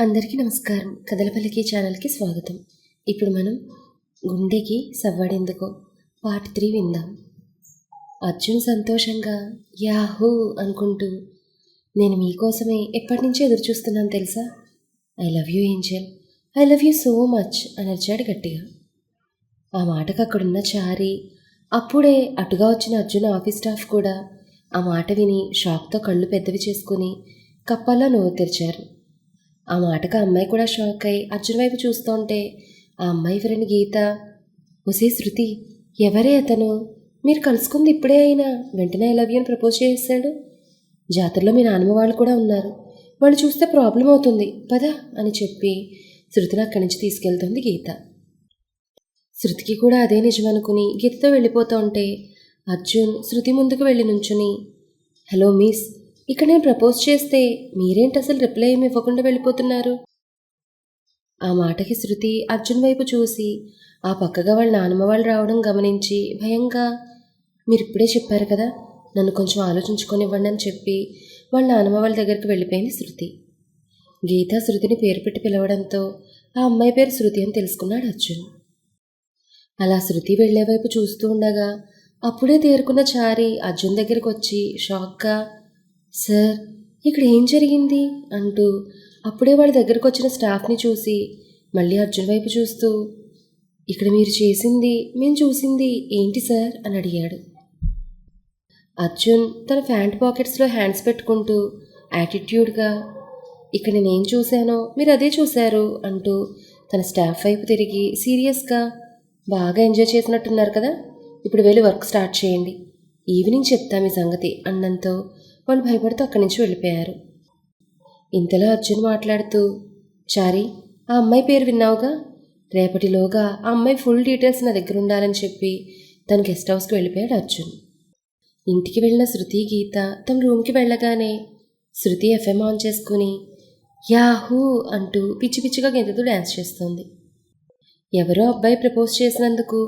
అందరికీ నమస్కారం. కదలపల్లికి ఛానల్కి స్వాగతం. ఇప్పుడు మనం గుండెకి సవ్వడెందుకో పార్ట్ త్రీ విందాం. అర్జున్ సంతోషంగా యాహూ అనుకుంటూ నేను మీకోసమే ఎప్పటి నుంచో ఎదురు చూస్తున్నాను తెలుసా? I love you angel. I love you so much అని అరిచాడు గట్టిగా. ఆ మాటకు అక్కడున్న చారి అప్పుడే అటుగా వచ్చిన అర్జున్ ఆఫీస్ స్టాఫ్ కూడా ఆ మాట విని షాక్తో కళ్ళు పెద్దవి చేసుకుని కప్పల్లో నోరు తెరిచారు. ఆ మాటకు అమ్మాయి కూడా షాక్ అయి అర్జున్ వైపు చూస్తుంటే ఆ అమ్మాయి ఫ్రెండ్ గీత? ఒసే శృతి ఎవరే అతను? మీరు కలుసుకుంది ఇప్పుడే అయినా వెంటనే ఐ లవ్ యూ అని ప్రపోజ్ చేశాడు. జాతరలో మీ నాన్నమ్మ వాళ్ళు కూడా ఉన్నారు. వాళ్ళు చూస్తే ప్రాబ్లం అవుతుంది. పద అని చెప్పి శృతిని అక్కడి నుంచి తీసుకెళ్తుంది గీత. శృతికి కూడా అదే నిజమనుకుని గీతతో వెళ్ళిపోతూ ఉంటే అర్జున్ శృతి ముందుకు వెళ్ళి నుంచుని హలో మిస్ ఇక్కడ నేను ప్రపోజ్ చేస్తే మీరేంటి అసలు రిప్లై ఏమి ఇవ్వకుండా వెళ్ళిపోతున్నారు? ఆ మాటకి శృతి అర్జున్ వైపు చూసి ఆ పక్కగా వాళ్ళ నాన్నమ్మ వాళ్ళు రావడం గమనించి భయంగా మీరు ఇప్పుడే చెప్పారు కదా నన్ను కొంచెం ఆలోచించుకొని ఇవ్వండి అని చెప్పి వాళ్ళ నాన్నమ్మ వాళ్ళ దగ్గరికి వెళ్ళిపోయింది శృతి. గీత శృతిని పేరు పెట్టి పిలవడంతో ఆ అమ్మాయి పేరు శృతి అని తెలుసుకున్నాడు అర్జున్. అలా శృతి వెళ్ళే వైపు చూస్తూ ఉండగా అప్పుడే తేరుకున్న చారి అర్జున్ దగ్గరికి వచ్చి షాక్గా సార్ ఇక్కడ ఏం జరిగింది? అంటూ అప్పుడే వాళ్ళ దగ్గరకు వచ్చిన స్టాఫ్ని చూసి మళ్ళీ అర్జున్ వైపు చూస్తూ ఇక్కడ మీరు చేసింది మేము చూసింది ఏంటి సార్? అని అడిగాడు. అర్జున్ తన ఫ్యాంట్ పాకెట్స్లో హ్యాండ్స్ పెట్టుకుంటూ యాటిట్యూడ్గా ఇక్కడ నేనేం చూశానో మీరు అదే చూశారు అంటూ తన స్టాఫ్ వైపు తిరిగి సీరియస్గా బాగా ఎంజాయ్ చేసినట్టున్నారు కదా ఇప్పుడు వెళ్ళి వర్క్ స్టార్ట్ చేయండి ఈవినింగ్ చెప్తా మీ సంగతి అన్నంతో వాళ్ళు భయపడుతూ అక్కడి నుంచి వెళ్ళిపోయారు. ఇంతలో అర్జున్ మాట్లాడుతూ షారీ ఆ అమ్మాయి పేరు విన్నావుగా? రేపటిలోగా ఆ అమ్మాయి ఫుల్ డీటెయిల్స్ నా దగ్గర ఉండాలని చెప్పి తన గెస్ట్ హౌస్కి వెళ్ళిపోయాడు అర్జున్. ఇంటికి వెళ్ళిన శృతి గీత తమ రూమ్కి వెళ్ళగానే శృతి ఎఫ్ఎం ఆన్ చేసుకుని యాహూ అంటూ పిచ్చి పిచ్చిగా గెంతుతూ డ్యాన్స్ చేస్తుంది. ఎవరో అబ్బాయి ప్రపోజ్ చేసినందుకు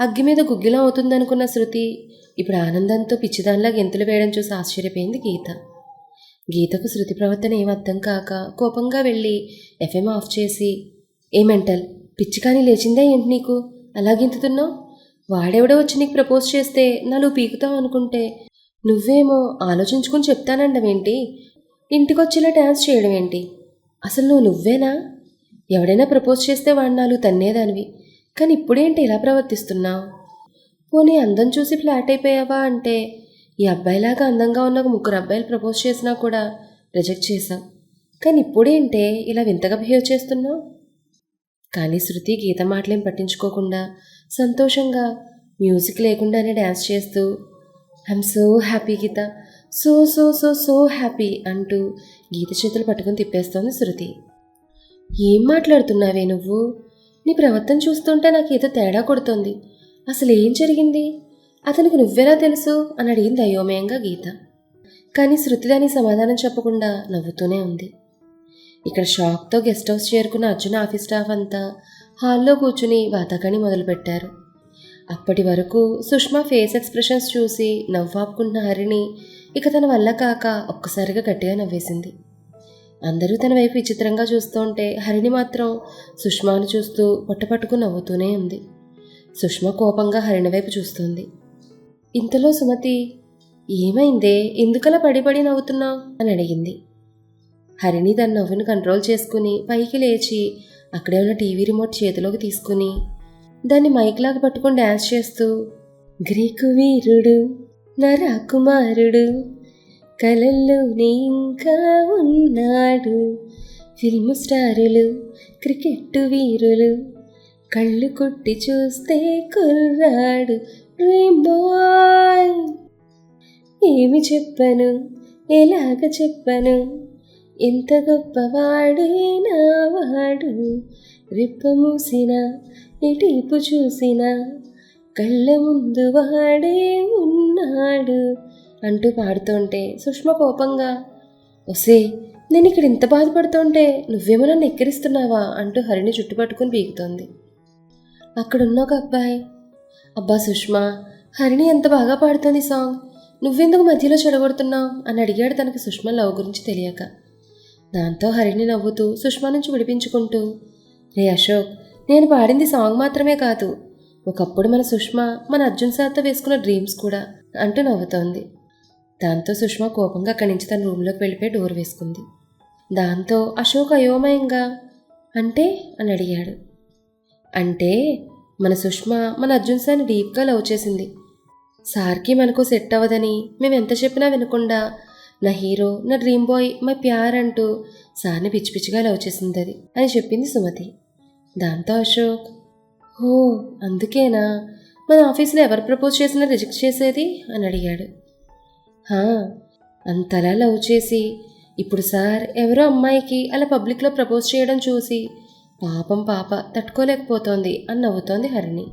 అగ్గి మీద గుగ్గిలం అవుతుందనుకున్న శృతి ఇప్పుడు ఆనందంతో పిచ్చిదానిలా గెంతులు వేయడం చూసి ఆశ్చర్యపోయింది గీత. గీతకు శృతి ప్రవర్తన ఏమర్థం కాక కోపంగా వెళ్ళి ఎఫ్ఎం ఆఫ్ చేసి ఏ మెంటల్ పిచ్చి కానీ లేచిందే ఏంటి నీకు? అలా గెంతుతున్నావు వాడెవడో వచ్చి నీకు ప్రపోజ్ చేస్తే నాలుగు పీకుతావు అనుకుంటే నువ్వేమో ఆలోచించుకుని చెప్తానండవేంటి? ఇంటికొచ్చేలా డ్యాన్స్ చేయడం ఏంటి అసలు నువ్వు నువ్వేనా? ఎవడైనా ప్రపోజ్ చేస్తే వాడు నాలుగు తన్నేదానివి. కానీ ఇప్పుడేంటి ఇలా ప్రవర్తిస్తున్నావు? పోనీ అందం చూసి ఫ్లాట్ అయిపోయావా అంటే ఈ అబ్బాయిలాగా అందంగా ఉన్న ఒక ముగ్గురు అబ్బాయిలు ప్రపోజ్ చేసినా కూడా రిజెక్ట్ చేశాం. కానీ ఇప్పుడేంటే ఇలా వింతగా బిహేవ్ చేస్తున్నావు? కానీ శృతి గీత మాటలేం పట్టించుకోకుండా సంతోషంగా మ్యూజిక్ లేకుండానే డ్యాన్స్ చేస్తూ I'm so happy Geetha so so so so happy అంటూ గీత చేతులు పట్టుకుని తిప్పేస్తోంది శృతి. ఏం మాట్లాడుతున్నావే నువ్వు? నీ ప్రవర్తన చూస్తుంటే నాకు ఏదో తేడా కొడుతోంది. అసలు ఏం జరిగింది? అతనికి నువ్వెలా తెలుసు? అని అడిగింది అయోమయంగా గీత. కానీ శృతి దాని సమాధానం చెప్పకుండా నవ్వుతూనే ఉంది. ఇక్కడ షాక్తో గెస్ట్ హౌస్ చేరుకున్న అర్జున్ ఆఫీస్ స్టాఫ్ అంతా హాల్లో కూర్చుని వాతాకణి మొదలుపెట్టారు. అప్పటి వరకు సుష్మా ఫేస్ ఎక్స్ప్రెషన్స్ చూసి నవ్వాపుకున్న హరిణి ఇక తన వల్ల కాక ఒక్కసారిగా గట్టిగా నవ్వేసింది. అందరూ తన వైపు విచిత్రంగా చూస్తుంటే హరిణి మాత్రం సుష్మాను చూస్తూ పొట్టపట్టుకు నవ్వుతూనే ఉంది. సుష్మ కోపంగా హరిణి వైపు చూస్తుంది. ఇంతలో సుమతి ఏమైందే? ఎందుకలా పడి పడి నవ్వుతున్నావు? అని అడిగింది. హరిణి దాని నవ్వును కంట్రోల్ చేసుకుని పైకి లేచి అక్కడే ఉన్న టీవీ రిమోట్ చేతిలోకి తీసుకుని దాన్ని మైక్లాగా పట్టుకొని డ్యాన్స్ చేస్తూ గ్రీకు వీరుడు నరకుమారుడు కలల్లోనే ఇంకా ఉన్నాడు. ఫిల్మ్ స్టారులు క్రికెట్ వీరులు కళ్ళు కొట్టి చూస్తే కుర్రాడు డ్రీమ్ బాయ్ ఏమి చెప్పను ఎలాగ చెప్పను ఎంత గొప్పవాడే నా వాడు రిప్ప మూసిన ఇటీపు చూసిన కళ్ళ ముందు వాడే ఉన్నాడు. అంటూ పాడుతుంటే సుష్మ కోపంగా ఒసే నేను ఇక్కడ ఇంత బాధపడుతుంటే నువ్వేమో నన్ను ఎక్కిరిస్తున్నావా అంటూ హరిని చుట్టుపట్టుకుని పీకుతోంది. అక్కడున్న ఒక అబ్బాయి. అబ్బా సుష్మా హరిణి ఎంత బాగా పాడుతోంది సాంగ్. నువ్వెందుకు మధ్యలో చెడగొడుతున్నావు? అని అడిగాడు తనకి సుష్మ లవ్ గురించి తెలియక. దాంతో హరిణి నవ్వుతూ సుష్మా నుంచి విడిపించుకుంటూ రే అశోక్ నేను పాడింది సాంగ్ మాత్రమే కాదు. ఒకప్పుడు మన సుష్మా మన అర్జున్ సార్తో వేసుకున్న డ్రీమ్స్ కూడా అంటూ నవ్వుతోంది. దాంతో సుష్మా కోపంగా అక్కడి నుంచి తన రూమ్లోకి వెళ్ళిపోయి డోర్ వేసుకుంది. దాంతో అశోక్ అయోమయంగా? అంటే? అని అడిగాడు. అంటే మన సుష్మా మన అర్జున్ సార్ని డీప్గా లవ్ చేసింది. సార్కి మనకు సెట్ అవ్వదని మేము ఎంత చెప్పినా వినకుండా నా హీరో నా డ్రీమ్ బాయ్ మా ప్యార్ అంటూ సార్ని పిచ్చి పిచ్చిగా లవ్ చేసింది అది అని చెప్పింది సుమతి. దాంతో అశోక్ ఓ అందుకేనా? మన ఆఫీస్లో ఎవరు ప్రపోజ్ చేసినా రిజెక్ట్ చేసేది? అని అడిగాడు. అంతలా లవ్ చేసి ఇప్పుడు సార్ ఎవరో అమ్మాయికి అలా పబ్లిక్లో ప్రపోజ్ చేయడం చూసి పాపం పాప తట్టుకోలేకపోతోంది అని నవ్వుతోంది హరిణి.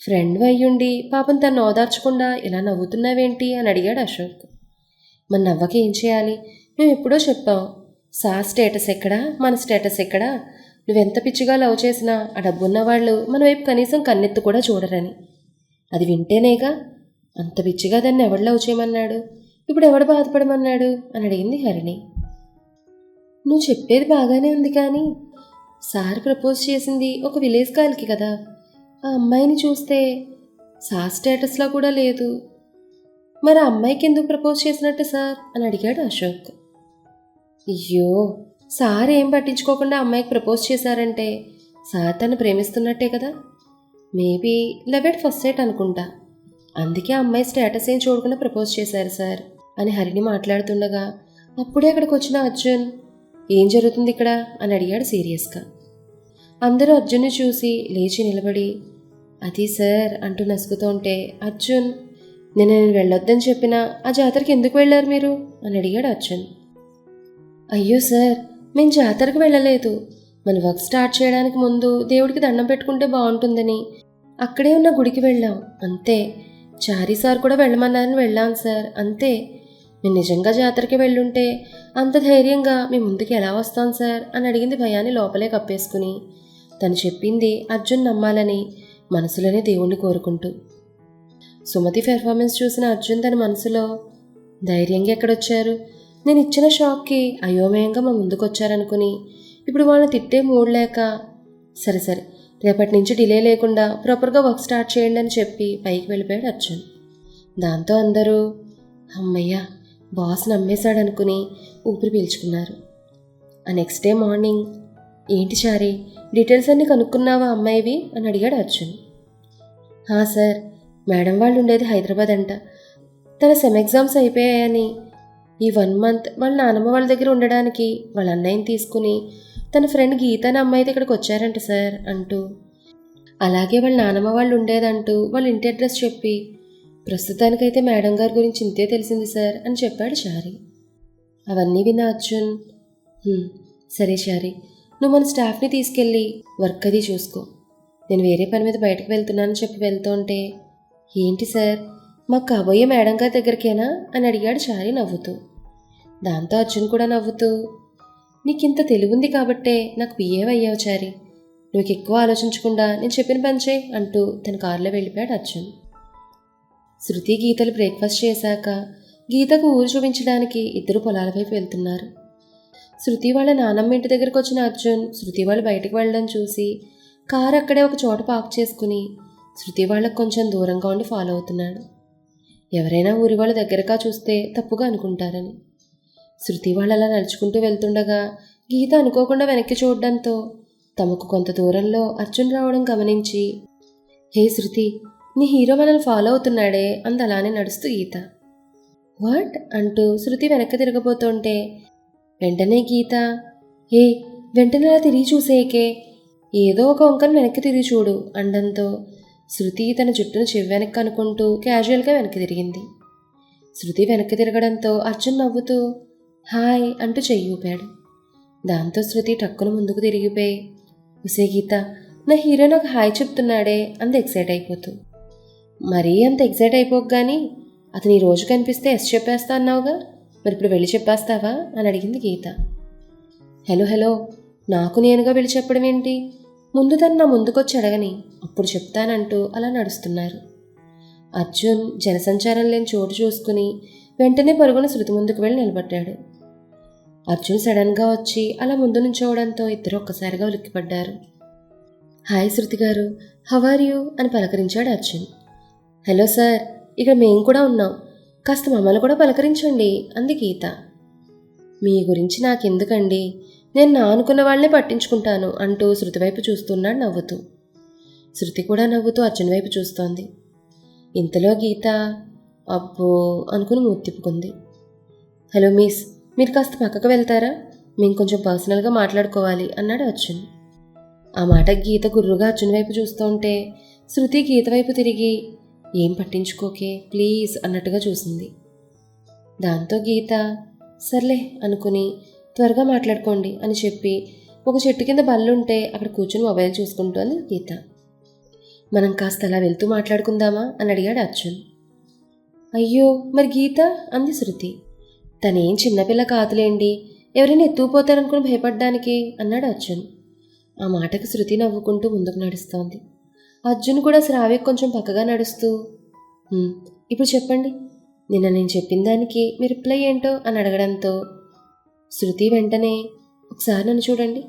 ఫ్రెండ్ అయ్యుండి పాపం తను ఓదార్చకుండా ఇలా నవ్వుతున్నావేంటి అని అడిగాడు అశోక్. మన నవ్వకి ఏం చేయాలి? మేము ఎప్పుడో చెప్పాం సార్ స్టేటస్ ఎక్కడా? మన స్టేటస్ ఎక్కడా? నువ్వెంత పిచ్చిగా లవ్ చేసినా ఆ డబ్బున్న వాళ్ళు మన వైపు కనీసం కన్నెత్తు కూడా చూడరని. అది వింటేనేగా అంత పిచ్చిగా దాన్ని ఎవడు లవ్ చేయమన్నాడు? ఇప్పుడు ఎవడు బాధపడమన్నాడు? అని అడిగింది హరిణి. నువ్వు చెప్పేది బాగానే ఉంది కానీ సార్ ప్రపోజ్ చేసింది ఒక విలేజ్ కాల్కి కదా. ఆ అమ్మాయిని చూస్తే సార్ స్టేటస్లో కూడా లేదు. మరి ఆ అమ్మాయికి ఎందుకు ప్రపోజ్ చేసినట్టు సార్? అని అడిగాడు అశోక్. అయ్యో సార్ ఏం పట్టించుకోకుండా అమ్మాయికి ప్రపోజ్ చేశారంటే సార్ తను ప్రేమిస్తున్నట్టే కదా. Maybe love at first sight అనుకుంటా. అందుకే ఆ అమ్మాయి స్టేటస్ ఏం చూడకుండా ప్రపోజ్ చేశారు సార్ అని హరిని మాట్లాడుతుండగా అప్పుడే అక్కడికి వచ్చిన అర్జున్? ఏం జరుగుతుంది ఇక్కడ? అని అడిగాడు సీరియస్గా. అందరూ అర్జున్ని చూసి లేచి నిలబడి అది సార్ అంటూ నసుగుతుంటే అర్జున్ నేను నేను వెళ్ళొద్దని చెప్పినా ఆ జాతరకి ఎందుకు వెళ్ళారు మీరు? అని అడిగాడు అర్జున్. అయ్యో సార్ మేము జాతరకు వెళ్ళలేదు. మన వర్క్ స్టార్ట్ చేయడానికి ముందు దేవుడికి దండం పెట్టుకుంటే బాగుంటుందని. అక్కడే ఉన్న గుడికి వెళ్ళాం అంతే. చారీ సార్ కూడా వెళ్ళమన్నారని వెళ్ళాను సార్. అంతే. మేము నిజంగా జాతరకి వెళ్ళుంటే అంత ధైర్యంగా మీ ముందుకు ఎలా వస్తాం సార్? అని అడిగింది భయాన్ని లోపలే కప్పేసుకుని. తను చెప్పింది అర్జున్ నమ్మాలని మనసులోనే దేవుణ్ణి కోరుకుంటూ. సుమతి పెర్ఫార్మెన్స్ చూసిన అర్జున్ తన మనసులో ధైర్యంగా ఎక్కడొచ్చారు? నేను ఇచ్చిన షాక్కి అయోమయంగా మా ముందుకు వచ్చారనుకుని ఇప్పుడు వాళ్ళని తిట్టే మూడ్ లేక సరే సరే రేపటి నుంచి డిలే లేకుండా ప్రాపర్గా వర్క్ స్టార్ట్ చేయండి అని చెప్పి పైకి వెళ్ళిపోయాడు అర్జున్. దాంతో అందరూ అమ్మయ్య బాస్ నమ్మేశాడనుకుని ఊపిరి పీల్చుకున్నారు. ఆ నెక్స్ట్ డే మార్నింగ్ ఏంటి చారి డీటెయిల్స్ అన్నీ కనుక్కున్నావా అమ్మాయివి? అని అడిగాడు అర్జున్. హా సార్ మేడం వాళ్ళు ఉండేది హైదరాబాద్ అంట. తన సెమ్ ఎగ్జామ్స్ అయిపోయాయని ఈ వన్ మంత్ వాళ్ళ నాన్నమ్మ వాళ్ళ దగ్గర ఉండడానికి వాళ్ళ అన్నయ్యని తీసుకుని తన ఫ్రెండ్ గీతాని అమ్మాయి ఇక్కడికి వచ్చారంట సార్ అంటూ. అలాగే వాళ్ళ నానమ్మ వాళ్ళు ఉండేదంటూ వాళ్ళ ఇంటి అడ్రస్ చెప్పి ప్రస్తుతానికైతే మేడం గారి గురించి ఇంతే తెలిసింది సార్ అని చెప్పాడు షారీ అవన్నీ విన్న అర్జున్ సరే షారీ నువ్వు మన స్టాఫ్ని తీసుకెళ్ళి వర్క్ అది చూసుకో. నేను వేరే పని మీద బయటకు వెళ్తున్నానని చెప్పి వెళ్తుంటే ఏంటి సార్ మాకు కాబోయే మేడం గారి దగ్గరికేనా? అని అడిగాడు షారీ నవ్వుతూ. దాంతో అర్జున్ కూడా నవ్వుతూ నీకింత తెలివుంది కాబట్టే నాకు పిఏ అయ్యావు చారి. నువ్వు ఎక్కువ ఆలోచించకుండా నేను చెప్పిన పని చేయి అంటూ తన కారులో వెళ్ళిపోయాడు అర్జున్. శృతి గీతలు బ్రేక్ఫాస్ట్ చేశాక గీతకు ఊరు చూపించడానికి ఇద్దరు పొలాల వైపు వెళ్తున్నారు. శృతి వాళ్ళ నానమ్మ ఇంటి దగ్గరకు వచ్చిన అర్జున్ శృతి వాళ్ళు బయటకు వెళ్ళడం చూసి కారు అక్కడే ఒక చోట పార్క్ చేసుకుని శృతి వాళ్ళకు కొంచెం దూరంగా ఉండి ఫాలో అవుతున్నాడు. ఎవరైనా ఊరి వాళ్ళ దగ్గరగా చూస్తే తప్పుగా అనుకుంటారని. శృతి వాళ్ళు అలా నడుచుకుంటూ వెళ్తుండగా గీత అనుకోకుండా వెనక్కి చూడడంతో తమకు కొంత దూరంలో అర్జున్ రావడం గమనించి హే శృతి నీ హీరో మనల్ని ఫాలో అవుతున్నాడే అంది అలానే నడుస్తూ గీత. వాట్? అంటూ శృతి వెనక్కి తిరగబోతుంటే వెంటనే గీత ఏ వెంటనే అలా తిరిగి చూసేయకే ఏదో ఒక వంకను వెనక్కి తిరిగి చూడు అండంతో శృతి తన జుట్టును చెవి వెనక్కి అనుకుంటూ క్యాజువల్గా వెనక్కి తిరిగింది. శృతి వెనక్కి తిరగడంతో అర్జున్ నవ్వుతూ హాయ్ అంటూ చెయ్యి ఊపాడు. దాంతో శృతి టక్కును ముందుకు తిరిగిపోయి ఉసే గీత నా హీరో నాకు హాయ్ చెప్తున్నాడే అంత ఎక్సైట్ అయిపోతూ. మరీ అంత ఎక్సైట్ అయిపోక కానీ అతను ఈ రోజు కనిపిస్తే ఎస్ చెప్పేస్తా అన్నావుగా? మరి ఇప్పుడు వెళ్ళి చెప్పేస్తావా? అని అడిగింది గీత. హలో హలో నాకు నేనుగా వెళ్ళి చెప్పడం ఏంటి? ముందు తను నా ముందుకొచ్చి అడగని అప్పుడు చెప్తానంటూ అలా నడుస్తున్నారు. అర్జున్ జనసంచారం లేని చోటు చూసుకుని వెంటనే పరుగున శృతి ముందుకు వెళ్ళి నిలబడ్డాడు. అర్జున్ సడన్గా వచ్చి అలా ముందు నుంచోవడంతో ఇద్దరు ఒక్కసారిగా ఉలిక్కిపడ్డారు. హాయ్ శృతి గారు హవర్ యూ? అని పలకరించాడు అర్జున్. హలో సార్ ఇక్కడ మేము కూడా ఉన్నాం. కాస్త మమ్మల్ని కూడా పలకరించండి అంది గీత. మీ గురించి నాకెందుకండి? నేను నా అనుకున్న వాళ్ళనే పట్టించుకుంటాను అంటూ శృతి వైపు చూస్తున్నాడు నవ్వుతూ. శృతి కూడా నవ్వుతూ అర్జున్ వైపు చూస్తోంది. ఇంతలో గీత అబ్బో అనుకుని మూతిప్పుకుంది హలో మిస్ మీరు కాస్త పక్కకు వెళ్తారా? మేము కొంచెం పర్సనల్గా మాట్లాడుకోవాలి అన్నాడు అర్జున్. ఆ మాట గీత గుర్రుగా అర్జున్ వైపు చూస్తుంటే శృతి గీత వైపు తిరిగి ఏం పట్టించుకోకే ప్లీజ్ అన్నట్టుగా చూసింది. దాంతో గీత సర్లే అనుకుని త్వరగా మాట్లాడుకోండి అని చెప్పి ఒక చెట్టు కింద బల్లుంటే అక్కడ కూర్చుని మొబైల్ చూసుకుంటోంది గీత. మనం కాస్త అలా వెళ్తూ మాట్లాడుకుందామా? అని అడిగాడు అర్జున్. అయ్యో మరి గీత? అంది శృతి. తనేం చిన్నపిల్ల కాదులేండి. ఎవరైనా ఎత్తుకుపోతారనుకుని భయపడ్డానికి అన్నాడు అర్జున్. ఆ మాటకు శృతి నవ్వుకుంటూ ముందుకు నడుస్తోంది. అర్జున్ కూడా శ్రావ్యకు కొంచెం పక్కగా నడుస్తూ ఇప్పుడు చెప్పండి. నిన్న నేను చెప్పిన దానికి మీ రిప్లై ఏంటో? అని అడగడంతో శృతి వెంటనే ఒకసారి నన్ను చూడండి.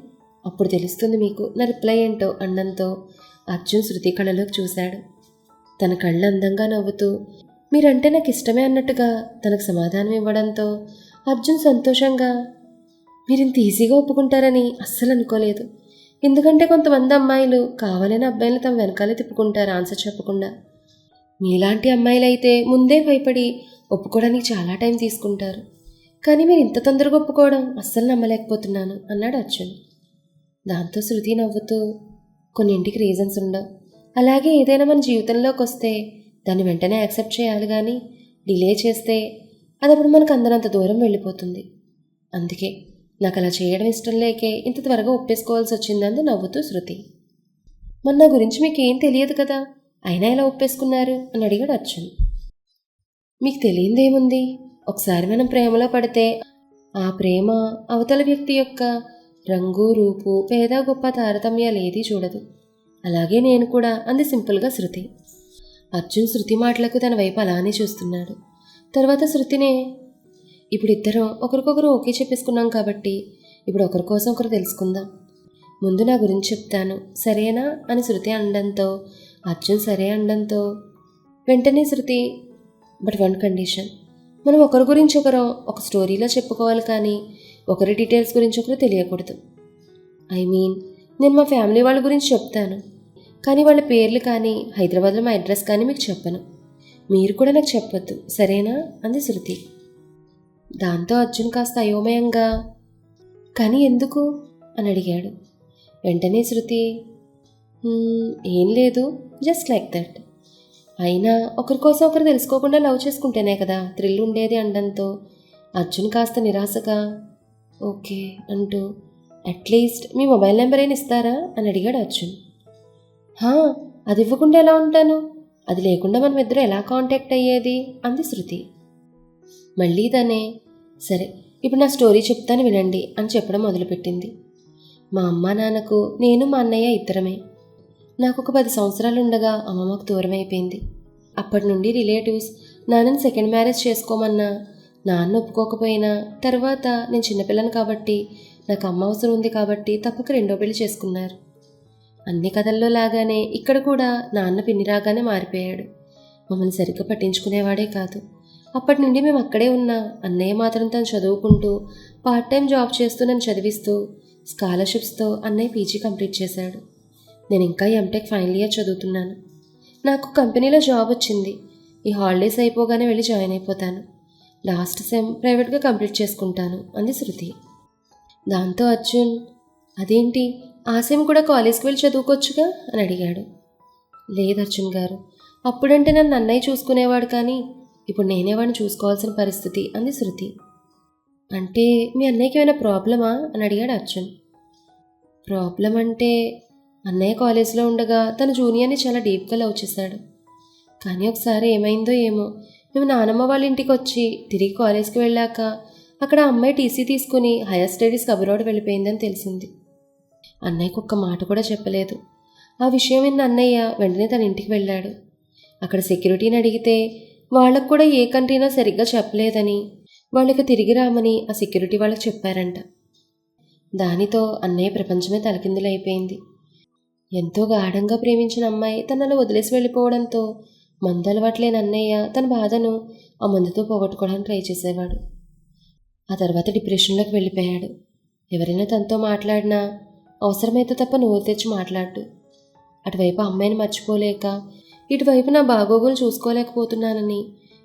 అప్పుడు తెలుస్తుంది మీకు నా రిప్లై ఏంటో? అనడంతో అర్జున్ శృతి కళ్ళలోకి చూశాడు. తన కళ్ళు అందంగా నవ్వుతూ మీరంటే నాకు ఇష్టమే అన్నట్టుగా తనకు సమాధానం ఇవ్వడంతో అర్జున్ సంతోషంగా మీరు ఇంత ఈజీగా ఒప్పుకుంటారని అస్సలు అనుకోలేదు ఎందుకంటే కొంతమంది అమ్మాయిలు కావాలని అబ్బాయిలు తమ వెనకాలే తిప్పుకుంటారు ఆన్సర్ చెప్పకుండా. మీలాంటి అమ్మాయిలైతే ముందే భయపడి ఒప్పుకోవడానికి చాలా టైం తీసుకుంటారు. కానీ మీరు ఇంత తొందరగా ఒప్పుకోవడం అస్సలు నమ్మలేకపోతున్నాను అన్నాడు అర్జున్. దాంతో శృతి నవ్వుతూ కొన్నింటికి రీజన్స్ ఉండవు. అలాగే ఏదైనా మన జీవితంలోకి వస్తే దాన్ని వెంటనే యాక్సెప్ట్ చేయాలి కానీ డిలే చేస్తే అది అప్పుడు మనకు అందనంత దూరం వెళ్ళిపోతుంది. అందుకే నాకు అలా చేయడం ఇష్టం లేకే ఇంత త్వరగా ఒప్పేసుకోవాల్సి వచ్చిందంది నవ్వుతూ శృతి. మరి నా గురించి మీకు ఏం తెలియదు కదా అయినా ఎలా ఒప్పేసుకున్నారు? అని అడిగాడు అర్జున్. మీకు తెలియందేముంది? ఒకసారి మనం ప్రేమలో పడితే ఆ ప్రేమ అవతల వ్యక్తి యొక్క రంగు రూపు పేద గొప్ప తారతమ్యాలు ఏదీ చూడదు. అలాగే నేను కూడా అంది సింపుల్గా శృతి. అర్జున్ శృతి మాటలకు తన వైపు అలానే చూస్తున్నాడు. తర్వాత శృతినే ఇప్పుడు ఇద్దరం ఒకరికొకరు ఓకే చెప్పేసుకున్నాం కాబట్టి ఇప్పుడు ఒకరి కోసం ఒకరు తెలుసుకుందాం. ముందు నా గురించి చెప్తాను సరేనా? అని శృతి అనడంతో అర్జున్ సరే అనడంతో వెంటనే శృతి బట్ వన్ కండిషన్ మనం ఒకరి గురించి ఒకరు ఒక స్టోరీలో చెప్పుకోవాలి కానీ ఒకరి డీటెయిల్స్ గురించి ఒకరు తెలియకూడదు. ఐ మీన్ నేను మా ఫ్యామిలీ వాళ్ళ గురించి చెప్తాను. కానీ వాళ్ళ పేర్లు కానీ హైదరాబాద్లో మా అడ్రస్ కానీ మీకు చెప్పను. మీరు కూడా నాకు చెప్పొద్దు సరేనా? అంది శృతి. దాంతో అర్జున్ కాస్త అయోమయంగా కానీ ఎందుకు? అని అడిగాడు. వెంటనే శృతి ఏం లేదు జస్ట్ లైక్ దట్. అయినా ఒకరి కోసం ఒకరు తెలుసుకోకుండా లవ్ చేసుకుంటేనే కదా థ్రిల్ ఉండేది అనడంతో. అర్జున్ కాస్త నిరాశగా ఓకే అంటూ అట్లీస్ట్ మీ మొబైల్ నెంబర్ అయినా ఇస్తారా? అని అడిగాడు అర్జున్. అది ఇవ్వకుండా ఎలా ఉంటాను? అది లేకుండా మనం ఇద్దరు ఎలా కాంటాక్ట్ అయ్యేది? అంది శృతి. మళ్ళీ తనే సరే ఇప్పుడు నా స్టోరీ చెప్తాను వినండి అని చెప్పడం మొదలుపెట్టింది. మా అమ్మ నాన్నకు నేను మా అన్నయ్య ఇద్దరమే. నాకు ఒక పది సంవత్సరాలు ఉండగా అమ్మమ్మకు దూరం అయిపోయింది. అప్పటి నుండి రిలేటివ్స్ నాన్నని సెకండ్ మ్యారేజ్ చేసుకోమన్నా నాన్న ఒప్పుకోకపోయినా తర్వాత నేను చిన్నపిల్లను కాబట్టి నాకు అమ్మ అవసరం ఉంది కాబట్టి తప్పక రెండో పెళ్ళి చేసుకున్నారు. అన్ని కథల్లో లాగానే ఇక్కడ కూడా నాన్న పిన్ని రాగానే మారిపోయాడు. మమ్మల్ని సరిగ్గా పట్టించుకునేవాడే కాదు. అప్పటి నుండి మేము అక్కడే ఉన్నా అన్నయ్య మాత్రం తను చదువుకుంటూ పార్ట్ టైం జాబ్ చేస్తూ నన్ను చదివిస్తూ స్కాలర్షిప్స్తో అన్నయ్య పీజీ కంప్లీట్ చేశాడు. నేను ఇంకా ఎంటెక్ ఫైనల్ ఇయర్ చదువుతున్నాను. నాకు కంపెనీలో జాబ్ వచ్చింది. ఈ హాలిడేస్ అయిపోగానే వెళ్ళి జాయిన్ అయిపోతాను. లాస్ట్ సెమ్ ప్రైవేట్గా కంప్లీట్ చేసుకుంటాను అంది శృతి. దాంతో అర్జున్ అదేంటి? ఆ కూడా కాలేజ్కి వెళ్ళి చదువుకోవచ్చుగా? అని అడిగాడు. లేదు అర్జున్ గారు. అప్పుడంటే నన్ను అన్నయ్య చూసుకునేవాడు కానీ ఇప్పుడు నేనే వాడిని చూసుకోవాల్సిన పరిస్థితి అంది శృతి. అంటే మీ అన్నయ్యకి ఏమైనా ప్రాబ్లమా? అని అడిగాడు అర్జున్. ప్రాబ్లం అంటే అన్నయ్య కాలేజీలో ఉండగా తన జూనియర్ని చాలా డీప్గా లవ్ చేశాడు. కానీ ఒకసారి ఏమైందో ఏమో మేము నానమ్మ వాళ్ళ ఇంటికి వచ్చి తిరిగి కాలేజ్కి వెళ్ళాక అక్కడ ఆ అమ్మాయి టీసీ తీసుకుని హైయర్ స్టడీస్కి అబ్రాడ్ వెళ్ళిపోయిందని తెలిసింది. అన్నయ్యకు ఒక్క మాట కూడా చెప్పలేదు. ఆ విషయం విన్న అన్నయ్య వెంటనే తన ఇంటికి వెళ్ళాడు. అక్కడ సెక్యూరిటీని అడిగితే వాళ్ళకు కూడా ఏ కంట్రీనో సరిగ్గా చెప్పలేదని వాళ్ళకి తిరిగి రామని ఆ సెక్యూరిటీ వాళ్ళకి చెప్పారంట. దానితో అన్నయ్య ప్రపంచమే తలకిందులైపోయింది ఎంతో గాఢంగా ప్రేమించిన అమ్మాయి తనలో వదిలేసి వెళ్ళిపోవడంతో మందు అలవాట్లేని అన్నయ్య తన బాధను ఆ మందుతో పోగొట్టుకోవడానికి ట్రై చేసేవాడు. ఆ తర్వాత డిప్రెషన్లోకి వెళ్ళిపోయాడు. ఎవరైనా తనతో మాట్లాడినా అవసరమైతే తప్ప నోరు తెచ్చి మాట్లాడు. అటువైపు అమ్మాయిని మర్చిపోలేక ఇటువైపు నా బాగోగులు చూసుకోలేకపోతున్నానని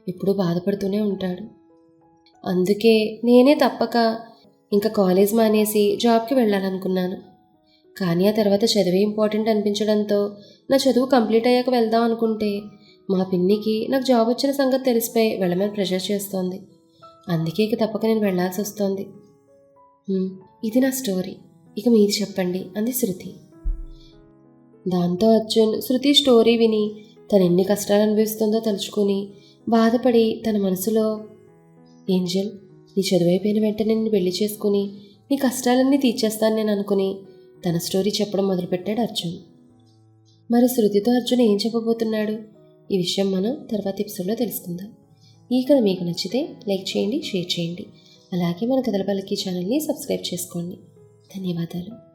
ఎప్పుడూ బాధపడుతూనే ఉంటాడు. అందుకే నేనే తప్పక ఇంకా కాలేజ్ మానేసి జాబ్కి వెళ్ళాలనుకున్నాను. కానీ ఆ తర్వాత చదివే ఇంపార్టెంట్ అనిపించడంతో నా చదువు కంప్లీట్ అయ్యాక వెళ్దాం అనుకుంటే మా పిన్నికి నాకు జాబ్ వచ్చిన సంగతి తెలిసిపోయి వెళ్ళమని ప్రెషర్ చేస్తోంది. అందుకే ఇక తప్పక నేను వెళ్ళాల్సి వస్తోంది. ఇది నా స్టోరీ. ఇక మీది చెప్పండి అంది శృతి. దాంతో అర్జున్ శృతి స్టోరీ విని తను ఎన్ని కష్టాలు అనుభవిస్తుందో తలుచుకుని బాధపడి తన మనసులో ఏంజల్ నీ చదువైపోయిన వెంటనే నేను పెళ్ళి చేసుకుని నీ కష్టాలన్నీ తీర్చేస్తాను నేను అనుకుని తన స్టోరీ చెప్పడం మొదలుపెట్టాడు అర్జున్. మరి శృతితో అర్జున్ ఏం చెప్పబోతున్నాడు? ఈ విషయం మనం తర్వాత ఎపిసోడ్లో తెలుసుకుందాం. ఈ కథ మీకు నచ్చితే లైక్ చేయండి షేర్ చేయండి. అలాగే మన కథల పలికి ఛానల్ని సబ్స్క్రైబ్ చేసుకోండి. ధన్యవాదాలు.